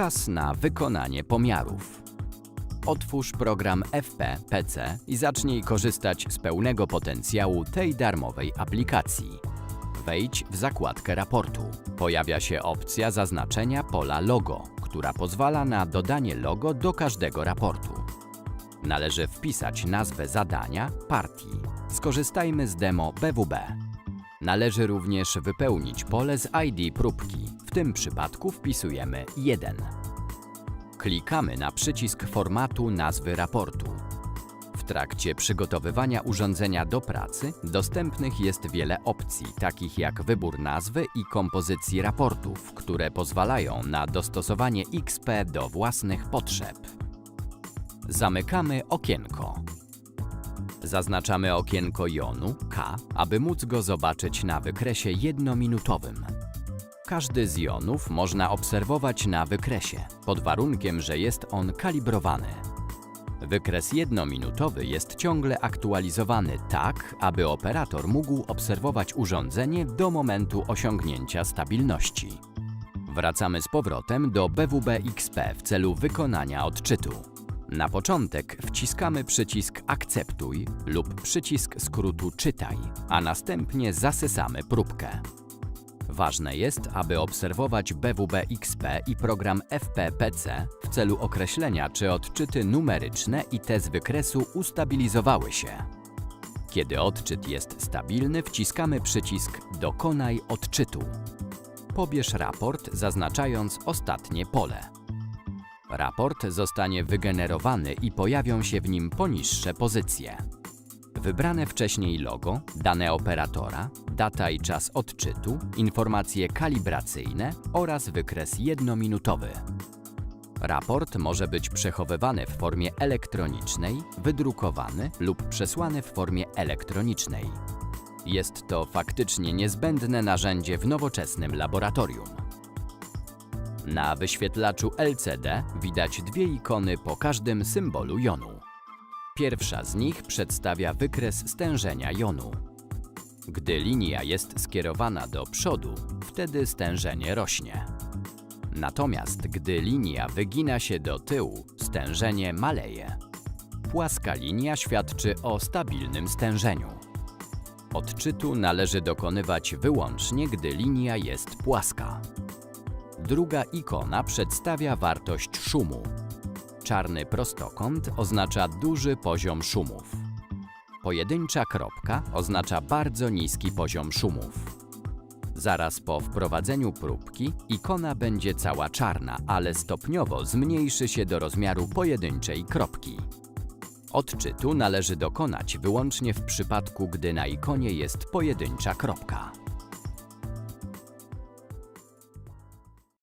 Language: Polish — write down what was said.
Czas na wykonanie pomiarów. Otwórz program FP-PC i zacznij korzystać z pełnego potencjału tej darmowej aplikacji. Wejdź w zakładkę raportu. Pojawia się opcja zaznaczenia pola logo, która pozwala na dodanie logo do każdego raportu. Należy wpisać nazwę zadania, partii. Skorzystajmy z demo BWB. Należy również wypełnić pole z ID próbki. W tym przypadku wpisujemy 1. Klikamy na przycisk formatu nazwy raportu. W trakcie przygotowywania urządzenia do pracy dostępnych jest wiele opcji, takich jak wybór nazwy i kompozycji raportów, które pozwalają na dostosowanie XP do własnych potrzeb. Zamykamy okienko. Zaznaczamy okienko jonu K, aby móc go zobaczyć na wykresie jednominutowym. Każdy z jonów można obserwować na wykresie, pod warunkiem, że jest on kalibrowany. Wykres jednominutowy jest ciągle aktualizowany tak, aby operator mógł obserwować urządzenie do momentu osiągnięcia stabilności. Wracamy z powrotem do BWB XP w celu wykonania odczytu. Na początek wciskamy przycisk Akceptuj lub przycisk skrótu Czytaj, a następnie zasysamy próbkę. Ważne jest, aby obserwować BWB XP i program FPPC w celu określenia, czy odczyty numeryczne i te z wykresu ustabilizowały się. Kiedy odczyt jest stabilny, wciskamy przycisk Dokonaj odczytu. Pobierz raport, zaznaczając ostatnie pole. Raport zostanie wygenerowany i pojawią się w nim poniższe pozycje. Wybrane wcześniej logo, dane operatora, data i czas odczytu, informacje kalibracyjne oraz wykres jednominutowy. Raport może być przechowywany w formie elektronicznej, wydrukowany lub przesłany w formie elektronicznej. Jest to faktycznie niezbędne narzędzie w nowoczesnym laboratorium. Na wyświetlaczu LCD widać dwie ikony po każdym symbolu jonu. Pierwsza z nich przedstawia wykres stężenia jonu. Gdy linia jest skierowana do przodu, wtedy stężenie rośnie. Natomiast gdy linia wygina się do tyłu, stężenie maleje. Płaska linia świadczy o stabilnym stężeniu. Odczytu należy dokonywać wyłącznie, gdy linia jest płaska. Druga ikona przedstawia wartość szumu. Czarny prostokąt oznacza duży poziom szumów. Pojedyncza kropka oznacza bardzo niski poziom szumów. Zaraz po wprowadzeniu próbki ikona będzie cała czarna, ale stopniowo zmniejszy się do rozmiaru pojedynczej kropki. Odczytu należy dokonać wyłącznie w przypadku, gdy na ikonie jest pojedyncza kropka.